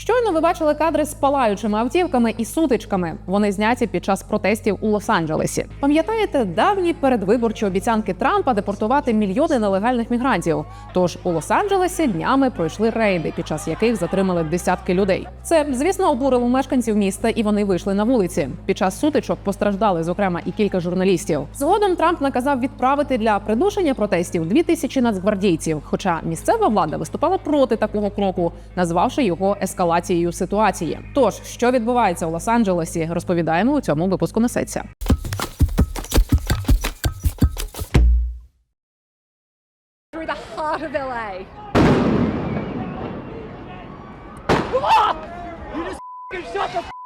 что Щойно ви бачили кадри з палаючими автівками і сутичками. Вони зняті під час протестів у Лос-Анджелесі. Пам'ятаєте давні передвиборчі обіцянки Трампа депортувати мільйони нелегальних мігрантів? Тож у Лос-Анджелесі днями пройшли рейди, під час яких затримали десятки людей. Це, звісно, обурило мешканців міста, і вони вийшли на вулиці. Під час сутичок постраждали, зокрема, і кілька журналістів. Згодом Трамп наказав відправити для придушення протестів дві тисячі нацгвардійців. Хоча місцева влада виступала проти такого кроку, назвавши його ескалацією ситуації. Тож, що відбувається у Лос-Анджелесі, розповідаємо у цьому випуску несеться. through the.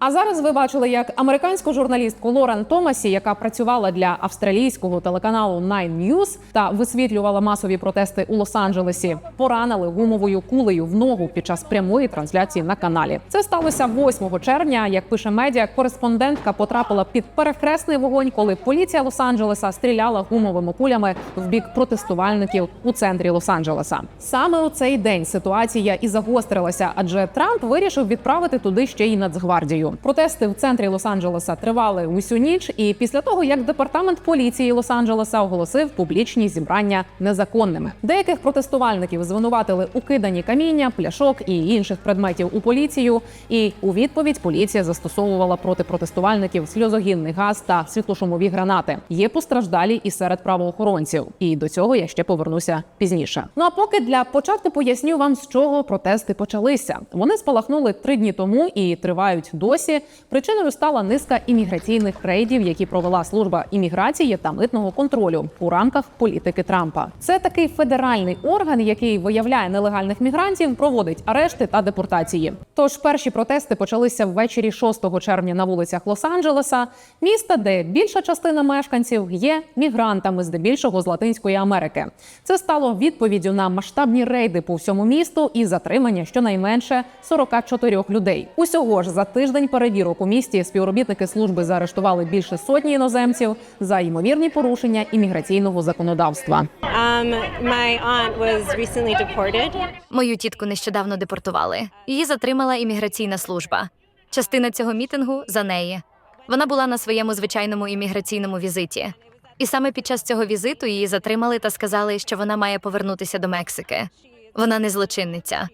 А зараз ви бачили, як американську журналістку Лорен Томасі, яка працювала для австралійського телеканалу Nine News та висвітлювала масові протести у Лос-Анджелесі, поранили гумовою кулею в ногу під час прямої трансляції на каналі. Це сталося 8 червня. Як пише медіа, кореспондентка потрапила під перехресний вогонь, коли поліція Лос-Анджелеса стріляла гумовими кулями в бік протестувальників у центрі Лос-Анджелеса. Саме у цей день ситуація і загострилася, адже Трамп вирішив відправити туди ще й Нацгвардію. Протести в центрі Лос-Анджелеса тривали усю ніч. І після того, як департамент поліції Лос-Анджелеса оголосив публічні зібрання незаконними, деяких протестувальників звинуватили у киданні каміння, пляшок і інших предметів у поліцію. І у відповідь поліція застосовувала проти протестувальників сльозогінний газ та світлошумові гранати. Є постраждалі і серед правоохоронців. І до цього я ще повернуся пізніше. Ну а поки для початку поясню вам, з чого протести почалися. Вони спалахнули три дні тому і тривають досі. Причиною стала низка імміграційних рейдів, які провела служба імміграції та митного контролю у рамках політики Трампа. Це такий федеральний орган, який виявляє нелегальних мігрантів, проводить арешти та депортації. Тож перші протести почалися ввечері 6 червня на вулицях Лос-Анджелеса, міста, де більша частина мешканців є мігрантами, здебільшого з Латинської Америки. Це стало відповіддю на масштабні рейди по всьому місту і затримання щонайменше 44 людей. Усього ж за тиждень перевірок у місті співробітники служби заарештували більше сотні іноземців за ймовірні порушення імміграційного законодавства. Um. Мою тітку нещодавно депортували. Її затримала імміграційна служба. Частина цього мітингу за неї. Вона була на своєму звичайному імміграційному візиті. І саме під час цього візиту її затримали та сказали, що вона має повернутися до Мексики. Вона не злочинниця.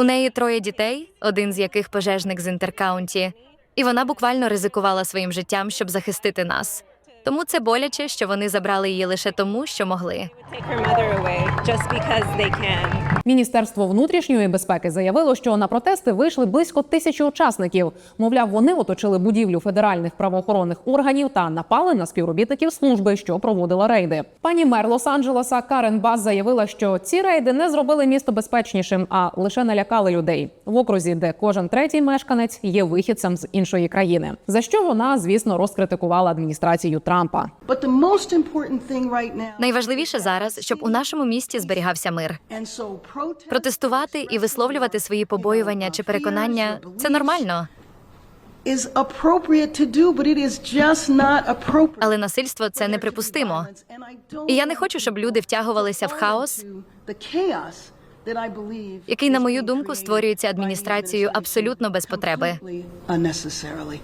У неї троє дітей, один з яких пожежник з інтеркаунті, і вона буквально ризикувала своїм життям, щоб захистити нас. Тому це боляче, що вони забрали її лише тому, що могли. Міністерство внутрішньої безпеки заявило, що на протести вийшли близько тисячі учасників. Мовляв, вони оточили будівлю федеральних правоохоронних органів та напали на співробітників служби, що проводила рейди. Пані мер Лос-Анджелеса Карен Бас заявила, що ці рейди не зробили місто безпечнішим, а лише налякали людей в окрузі, де кожен третій мешканець є вихідцем з іншої країни. За що вона, звісно, розкритикувала адміністрацію Трампа. Найважливіше зараз, щоб у нашому місті зберігався мир. Протестувати і висловлювати свої побоювання чи переконання це нормально, але насильство це неприпустимо. І я не хочу, щоб люди втягувалися в хаос, який, на мою думку, створюється адміністрацією абсолютно без потреби.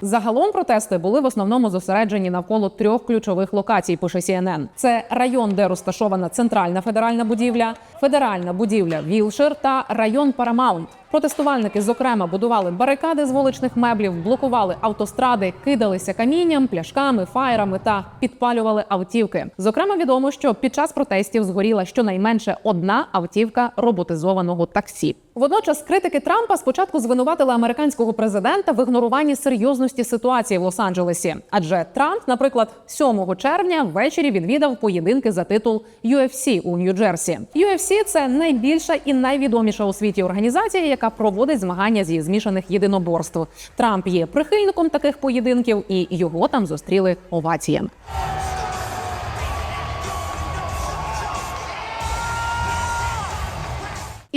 Загалом протести були в основному зосереджені навколо трьох ключових локацій. Пише CNN. Це район, де розташована центральна федеральна будівля, федеральна будівля Вілшир та район Парамаунт. Протестувальники, зокрема, будували барикади з вуличних меблів, блокували автостради, кидалися камінням, пляшками, фаєрами та підпалювали автівки. Зокрема, відомо, що під час протестів згоріла щонайменше одна автівка роботизованого таксі. Водночас критики Трампа спочатку звинуватили американського президента в ігноруванні серйозності ситуації в Лос-Анджелесі. Адже Трамп, наприклад, 7 червня ввечері відвідав поєдинки за титул UFC у Нью-Джерсі. UFC – це найбільша і найвідоміша у світі організація, яка проводить змагання зі змішаних єдиноборств. Трамп є прихильником таких поєдинків, і його там зустріли оваціями.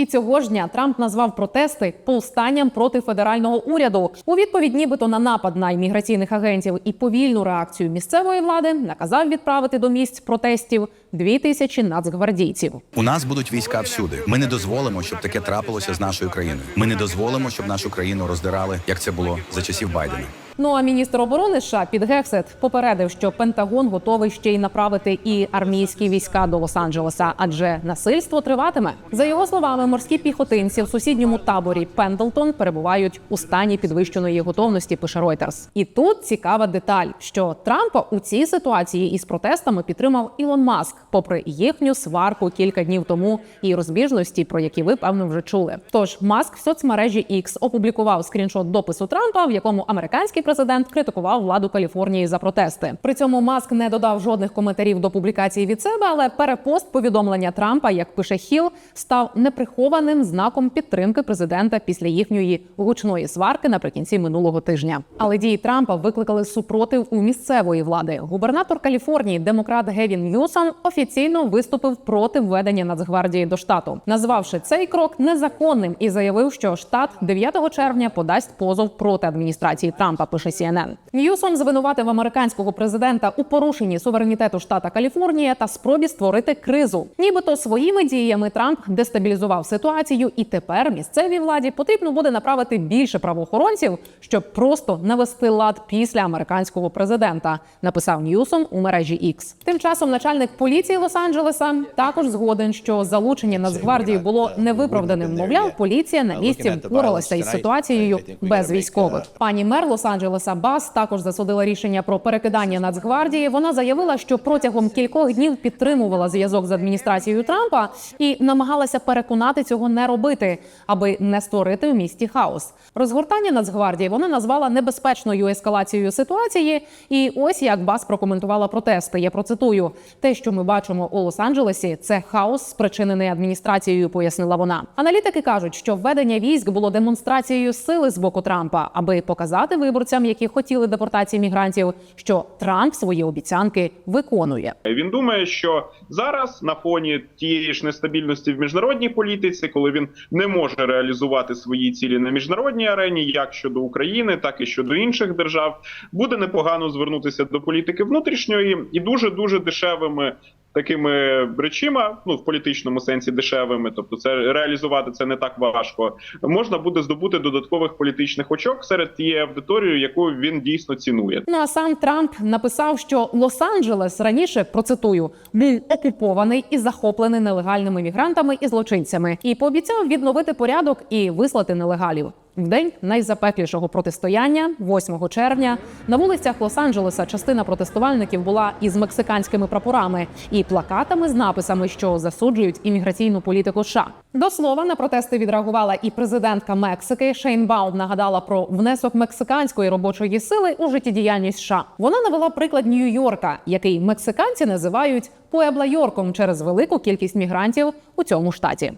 І цього ж дня Трамп назвав протести повстанням проти федерального уряду. У відповідь, нібито на напад на імміграційних агентів і повільну реакцію місцевої влади, наказав відправити до місць протестів дві тисячі нацгвардійців. У нас будуть війська всюди. Ми не дозволимо, щоб таке трапилося з нашою країною. Ми не дозволимо, щоб нашу країну роздирали, як це було за часів Байдена. Ну а міністр оборони США Піт Гексет попередив, що Пентагон готовий ще й направити і армійські війська до Лос-Анджелеса, адже насильство триватиме. За його словами, морські піхотинці в сусідньому таборі Пендлтон перебувають у стані підвищеної готовності. Пише Reuters. І тут цікава деталь, що Трампа у цій ситуації із протестами підтримав Ілон Маск, попри їхню сварку кілька днів тому і розбіжності, про які ви певно вже чули. Тож Маск в соцмережі X опублікував скріншот допису Трампа, в якому американський президент критикував владу Каліфорнії за протести. При цьому Маск не додав жодних коментарів до публікації від себе, але перепост повідомлення Трампа, як пише Хіл, став неприхованим знаком підтримки президента після їхньої гучної сварки наприкінці минулого тижня. Але дії Трампа викликали супротив у місцевої влади. Губернатор Каліфорнії, демократ Гевін Ньюсон, офіційно виступив проти введення Нацгвардії до штату, назвавши цей крок незаконним і заявив, що штат 9 червня подасть позов проти адміністрації Трампа. Пише CNN. Ньюсон звинуватив американського президента у порушенні суверенітету штата Каліфорнія та спробі створити кризу. Нібито своїми діями Трамп дестабілізував ситуацію, і тепер місцевій владі потрібно буде направити більше правоохоронців, щоб просто навести лад після американського президента. Написав Ньюсон у мережі X. Тим часом начальник поліції Лос-Анджелеса також згоден, що залучення Нацгвардії було невиправданим. Мовляв, поліція на місці впоралася із ситуацією без військових. Пані мер Лос-Анджелеса Бас також засудила рішення про перекидання Нацгвардії. Вона заявила, що протягом кількох днів підтримувала зв'язок з адміністрацією Трампа і намагалася переконати цього не робити, аби не створити в місті хаос. Розгортання Нацгвардії вона назвала небезпечною ескалацією ситуації. І ось як Бас прокоментувала протести. Я процитую: те, що ми бачимо у Лос-Анджелесі, це хаос, спричинений адміністрацією, пояснила вона. Аналітики кажуть, що введення військ було демонстрацією сили з боку Трампа, аби показати виборцям, які хотіли депортації мігрантів, що Трамп свої обіцянки виконує. Він думає, що зараз на фоні тієї ж нестабільності в міжнародній політиці, коли він не може реалізувати свої цілі на міжнародній арені, як щодо України, так і щодо інших держав, буде непогано звернутися до політики внутрішньої і дуже дуже дешевими. Такими речима, ну в політичному сенсі дешевими, тобто це реалізувати це не так важко. Можна буде здобути додаткових політичних очок серед тієї аудиторії, яку він дійсно цінує. Ну а сам Трамп написав, що Лос-Анджелес раніше процитую був окупований і захоплений нелегальними мігрантами і злочинцями, і пообіцяв відновити порядок і вислати нелегалів. В день найзапеклішого протистояння, 8 червня, на вулицях Лос-Анджелеса частина протестувальників була із мексиканськими прапорами і плакатами з написами, що засуджують імміграційну політику США. До слова на протести відреагувала і президентка Мексики Шейн Баум нагадала про внесок мексиканської робочої сили у життєдіяльність США. Вона навела приклад Нью-Йорка, який мексиканці називають Пуебла-Йорком через велику кількість мігрантів у цьому штаті.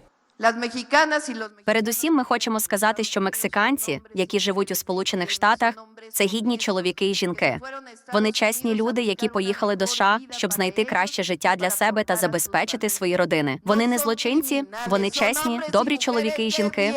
Передусім, ми хочемо сказати, що мексиканці, які живуть у Сполучених Штатах, це гідні чоловіки і жінки. Вони чесні люди, які поїхали до США, щоб знайти краще життя для себе та забезпечити свої родини. Вони не злочинці, вони чесні, добрі чоловіки і жінки.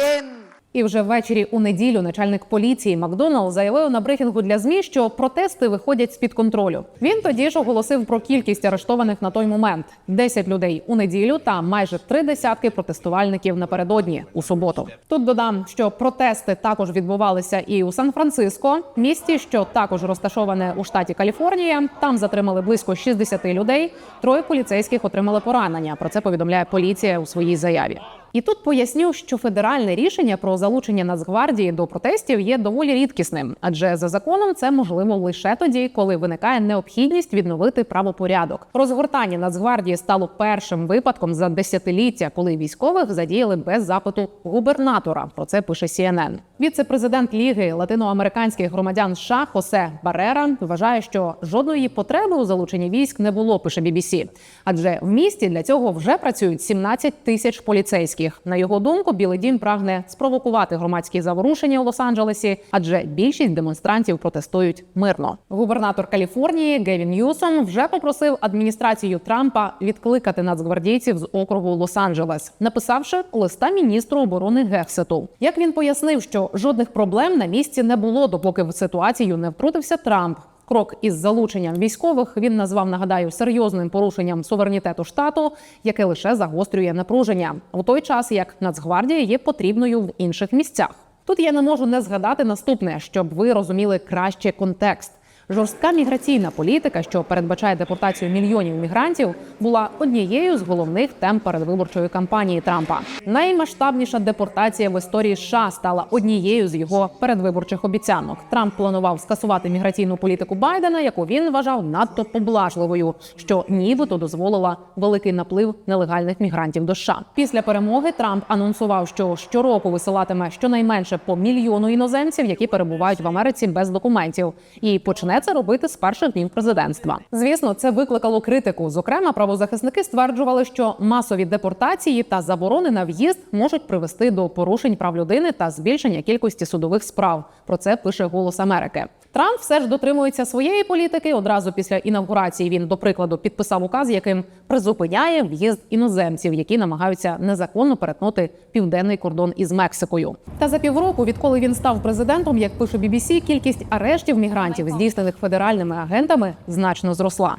І вже ввечері у неділю начальник поліції Макдоналд заявив на брифінгу для змі, що протести виходять з під контролю. Він тоді ж оголосив про кількість арештованих на той момент: 10 людей у неділю та майже три десятки протестувальників напередодні у суботу. Тут додам, що протести також відбувалися і у Сан-Франциско, місті, що також розташоване у штаті Каліфорнія. Там затримали близько 60 людей. Троє поліцейських отримали поранення. Про це повідомляє поліція у своїй заяві. І тут поясню, що федеральне рішення про залучення Нацгвардії до протестів є доволі рідкісним, адже за законом це можливо лише тоді, коли виникає необхідність відновити правопорядок. Розгортання Нацгвардії стало першим випадком за десятиліття, коли військових задіяли без запиту губернатора. Про це пише CNN. Віце-президент Ліги латиноамериканських громадян США Хосе Барера вважає, що жодної потреби у залученні військ не було. Пише BBC. адже в місті для цього вже працюють 17 тисяч поліцейських. Громадських. На його думку, Білий Дім прагне спровокувати громадські заворушення у Лос-Анджелесі, адже більшість демонстрантів протестують мирно. Губернатор Каліфорнії Гевін Ньюсом вже попросив адміністрацію Трампа відкликати нацгвардійців з округу Лос-Анджелес, написавши листа міністру оборони Гексету. Як він пояснив, що жодних проблем на місці не було, допоки в ситуацію не втрутився Трамп. Крок із залученням військових він назвав, нагадаю, серйозним порушенням суверенітету штату, яке лише загострює напруження у той час, як Нацгвардія є потрібною в інших місцях. Тут я не можу не згадати наступне, щоб ви розуміли краще контекст. Жорстка міграційна політика, що передбачає депортацію мільйонів мігрантів, була однією з головних тем передвиборчої кампанії Трампа. Наймасштабніша депортація в історії США стала однією з його передвиборчих обіцянок. Трамп планував скасувати міграційну політику Байдена, яку він вважав надто поблажливою, що нібито дозволила великий наплив нелегальних мігрантів до США. Після перемоги Трамп анонсував, що щороку висилатиме щонайменше по мільйону іноземців, які перебувають в Америці без документів, і це робити з перших днів президентства. Звісно, це викликало критику. Зокрема, правозахисники стверджували, що масові депортації та заборони на в'їзд можуть привести до порушень прав людини та збільшення кількості судових справ. Про це пише Голос Америки. Трамп все ж дотримується своєї політики. Одразу після інавгурації він, до прикладу, підписав указ, яким призупиняє в'їзд іноземців, які намагаються незаконно перетнути південний кордон із Мексикою. Та за півроку, відколи він став президентом, як пише BBC, кількість арештів мігрантів, здійснених федеральними агентами, значно зросла.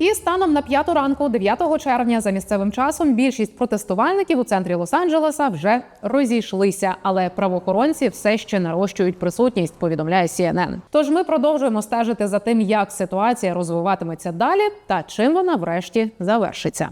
І станом на п'яту ранку, 9 червня, за місцевим часом, більшість протестувальників у центрі Лос-Анджелеса вже розійшлися, але правоохоронці все ще нарощують присутність. Повідомляє CNN. Тож ми продовжуємо стежити за тим, як ситуація розвиватиметься далі та чим вона врешті завершиться.